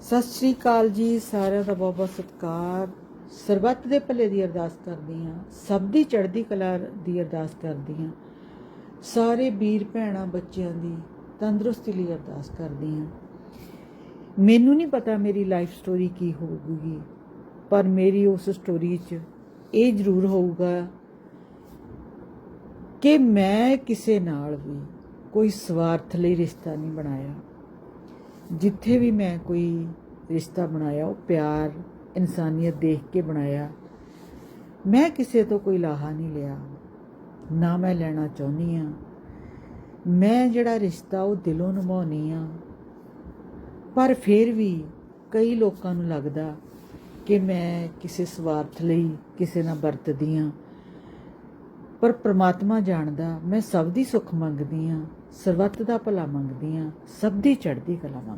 ਸਤਿ ਸ਼੍ਰੀ ਅਕਾਲ ਜੀ, ਸਾਰਿਆਂ ਦਾ ਬਹੁਤ ਬਹੁਤ ਸਤਿਕਾਰ। ਸਰਬੱਤ ਦੇ ਭਲੇ ਦੀ ਅਰਦਾਸ ਕਰਦੀ ਹਾਂ, ਸਭ ਦੀ ਚੜ੍ਹਦੀ ਕਲਾ ਦੀ ਅਰਦਾਸ ਕਰਦੀ ਹਾਂ। ਸਾਰੇ ਵੀਰ ਭੈਣਾਂ ਬੱਚਿਆਂ ਦੀ ਤੰਦਰੁਸਤੀ ਲਈ ਅਰਦਾਸ ਕਰਦੀ ਹਾਂ। ਮੈਨੂੰ ਨਹੀਂ ਪਤਾ ਮੇਰੀ ਲਾਈਫ ਸਟੋਰੀ ਕੀ ਹੋਊਗੀ, ਪਰ ਮੇਰੀ ਉਸ ਸਟੋਰੀ 'ਚ ਇਹ ਜ਼ਰੂਰ ਹੋਊਗਾ ਕਿ ਮੈਂ ਕਿਸੇ ਨਾਲ ਵੀ ਕੋਈ ਸਵਾਰਥ ਲਈ ਰਿਸ਼ਤਾ ਨਹੀਂ ਬਣਾਇਆ। ਜਿੱਥੇ ਵੀ ਮੈਂ ਕੋਈ ਰਿਸ਼ਤਾ ਬਣਾਇਆ, ਉਹ ਪਿਆਰ, ਇਨਸਾਨੀਅਤ ਦੇਖ ਕੇ ਬਣਾਇਆ, ਮੈਂ ਕਿਸੇ ਤੋਂ ਕੋਈ ਲਾਹਾ ਨਹੀਂ ਲਿਆ। ਨਾ ਮੈਂ ਲੈਣਾ ਚਾਹੁੰਦੀ ਆ ਮੈਂ ਜਿਹੜਾ ਰਿਸ਼ਤਾ ਉਹ ਦਿਲੋਂ ਨਿਭਾਉਣੀ ਆ ਪਰ ਫਿਰ ਵੀ ਕਈ ਲੋਕਾਂ ਨੂੰ ਲੱਗਦਾ ਕਿ ਮੈਂ ਕਿਸੇ ਸਵਾਰਥ ਲਈ ਕਿਸੇ ਨਾਲ ਵਰਤਦੀ ਆ ਪਰ ਪ੍ਰਮਾਤਮਾ ਜਾਣਦਾ, ਮੈਂ ਸਭ ਦੀ ਸੁੱਖ ਮੰਗਦੀ ਆ ਸਰਬੱਤ ਦਾ ਭਲਾ ਮੰਗਦੀ ਆ ਸਭ ਦੀ ਚੜ੍ਹਦੀ ਕਲਾ ਮੰਗਦੀ